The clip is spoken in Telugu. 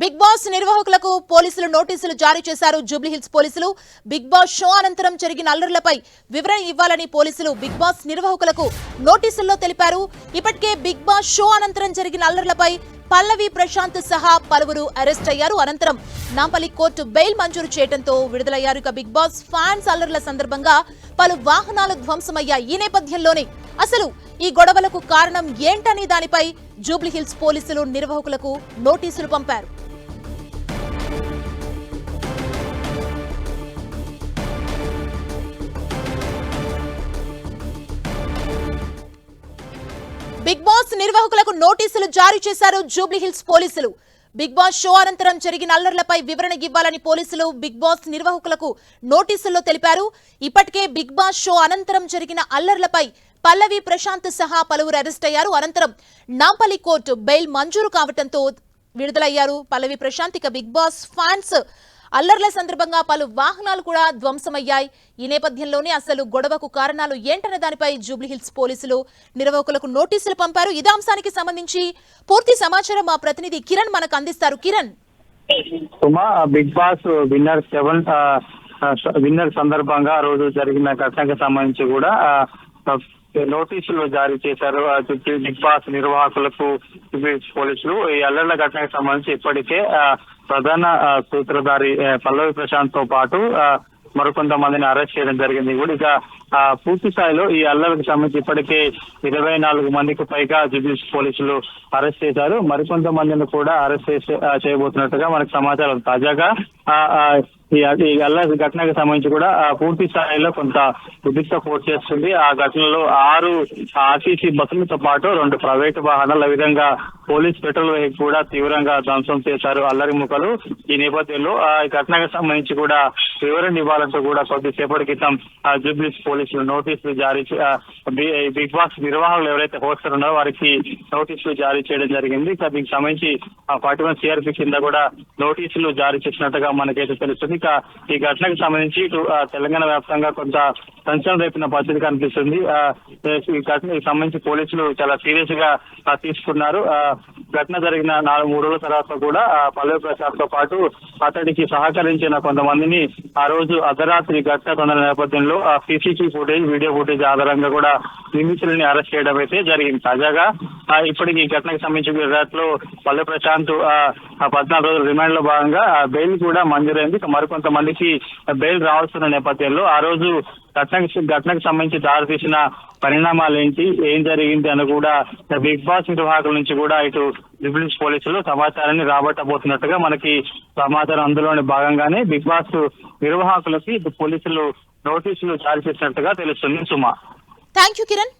బిగ్ బాస్ నిర్వాహకులకు పోలీసులు నోటీసులు జారీ చేశారు. జూబ్లీహిల్స్ పోలీసులు బిగ్ బాస్ షో అనంతరం జరిగిన అల్లర్లపై వివరణ ఇవ్వాలని పోలీసులు బిగ్ బాస్ నిర్వాహకులకు నోటీసుల్లో తెలిపారు. ఇప్పటికే బిగ్ బాస్ షో అనంతరం జరిగిన అల్లర్లపై పల్లవి ప్రశాంత్ సహా పలువురు అరెస్ట్ అయ్యారు. అనంతరం నాంపల్లి కోర్టు బెయిల్ మంజూరు చేయడంతో విడుదలయ్యారు. ఇక బిగ్ బాస్ ఫ్యాన్స్ అల్లర్ల సందర్భంగా పలు వాహనాలు ధ్వంసమయ్యాయి. ఈ నేపథ్యంలోనే అసలు ఈ గొడవలకు కారణం ఏంటనే దానిపై జూబ్లీహిల్స్ పోలీసులు నిర్వాహకులకు నోటీసులు పంపారు. బిగ్ బాస్ నిర్వాహకులకు నోటీసులు జారీ చేశారు జూబ్లీహిల్స్ పోలీసులు. బిగ్ బాస్ షో అనంతరం జరిగిన అల్లర్లపై వివరణ ఇవ్వాలని పోలీసులు బిగ్ బాస్ నిర్వాహకులకు నోటీసుల్లో తెలిపారు. ఇప్పటికే బిగ్ బాస్ షో అనంతరం జరిగిన అల్లర్లపై పల్లవి ప్రశాంత్ సహా పలువురు అరెస్ట్ అయ్యారు. అనంతరం నాంపల్లి కోర్టు బెయిల్ మంజూరు కావడంతో విడుదలయ్యారు. పల్లవి ప్రశాంత్ ఇక బిగ్ బాస్ ఫ్యాన్స్ అల్లర్ల సందర్భంగా పలు వాహనాలు కూడా ధ్వంసమయ్యాయి. ఈ నేపథ్యంలోనే అసలు గొడవకు కారణాలు ఏంటనే దానిపై జూబ్లీహిల్స్ పోలీసులు నిర్వాహకులకు నోటీసులు పంపారు. ఇదే అంశానికి సంబంధించి పూర్తి సమాచారం మా ప్రతినిధి కిరణ్ మనకు అందిస్తారు. కిరణ్. సుమా big boss winner seven winner సందర్భంగా ఆ రోజు జరిగిన ఘటనకు సంబంధించి కూడా నోటీసులు జారీ చేశారు. బిగ్ బాస్ నిర్వాహకులకు పోలీసులు ఈ అల్లర్ల ఘటనకు సంబంధించి ఇప్పటికే ఆ, ప్రధాన సూత్రధారి పల్లవి ప్రశాంత్తో పాటు ఆ, మరికొంతమందిని అరెస్ట్ చేయడం జరిగింది. కూడా ఇక ఆ, పూర్తి స్థాయిలో ఈ అల్లర్లకు సంబంధించి ఇప్పటికే ఇరవై నాలుగు మందికి పైగా జుడిష్ పోలీసులు అరెస్ట్ చేశారు. మరికొంతమందిని కూడా అరెస్ట్ చేసే చేయబోతున్నట్టుగా మనకు సమాచారం. తాజాగా ఆ, ఈ ఈ అల్లరి ఘటనకు సంబంధించి కూడా పూర్తి స్థాయిలో కొంత ఉద్రిక్త పోటు చేస్తుంది. ఆ ఘటనలో ఆరు ఆర్టీసీ బస్సులతో పాటు రెండు ప్రైవేటు వాహనాల విధంగా పోలీస్ పెట్రోల్ వెహికల్ కూడా తీవ్రంగా ధ్వంసం చేశారు అల్లరి ముఖలు. ఈ నేపథ్యంలో ఆ ఈ ఘటనకు సంబంధించి కూడా వివరణ ఇవ్వాలంటూ కూడా కొద్దిసేపటి క్రితం జూబ్లీస్ పోలీసులు నోటీసులు జారీ బిగ్ బాస్ నిర్వాహకులు ఎవరైతే హోస్టర్ ఉన్నారో వారికి నోటీసులు జారీ చేయడం జరిగింది. దీనికి సంబంధించి ఫార్టీ వన్ సిఆర్పి కింద కూడా నోటీసులు జారీ చేసినట్టుగా మనకైతే తెలుస్తుంది. ఇక ఈ ఘటనకు సంబంధించి ఆ, తెలంగాణ వ్యాప్తంగా కొంత సంచలనం రేపిన పరిస్థితి కనిపిస్తుంది. ఆ, ఈ సంబంధించి పోలీసులు చాలా సీరియస్గా తీసుకున్నారు. ఆ, ఘటన జరిగిన నాలుగు మూడు రోజుల తర్వాత కూడా పల్లవి ప్రసాద్తో పాటు అతడికి సహకరించిన కొంతమందిని ఆ రోజు అర్ధరాత్రి ఘటన తొందర నేపథ్యంలో సీసీటీవీ ఫుటేజ్ వీడియో ఫుటేజ్ ఆధారంగా కూడా నిందితులని అరెస్ట్ చేయడం అయితే జరిగింది. తాజాగా ఆ, ఇప్పటికి ఈ ఘటనకు సంబంధించి రాత్రిలో పల్లె ప్రశాంత్ ఆ, పద్నాలుగు రోజుల రిమాండ్లో భాగంగా బెయిల్ కూడా మంజూరైంది. మరికొంతమందికి బెయిల్ రావాల్సిన నేపథ్యంలో ఆ రోజు ఘటనకు ఘటనకు సంబంధించి దారితీసిన పరిణామాలు ఏంటి ఏం జరిగింది? అని కూడా బిగ్ బాస్ నిర్వాహకుల నుంచి కూడా ఇటు విజిలెన్స్ పోలీసులు సమాచారాన్ని రాబట్టబోతున్నట్టుగా మనకి సమాచారం అందులోని భాగంగానే బిగ్ బాస్ నిర్వాహకులకి పోలీసులు నోటీసులు జారీ చేసినట్టుగా తెలుస్తుంది సుమా. Thank you Kiran.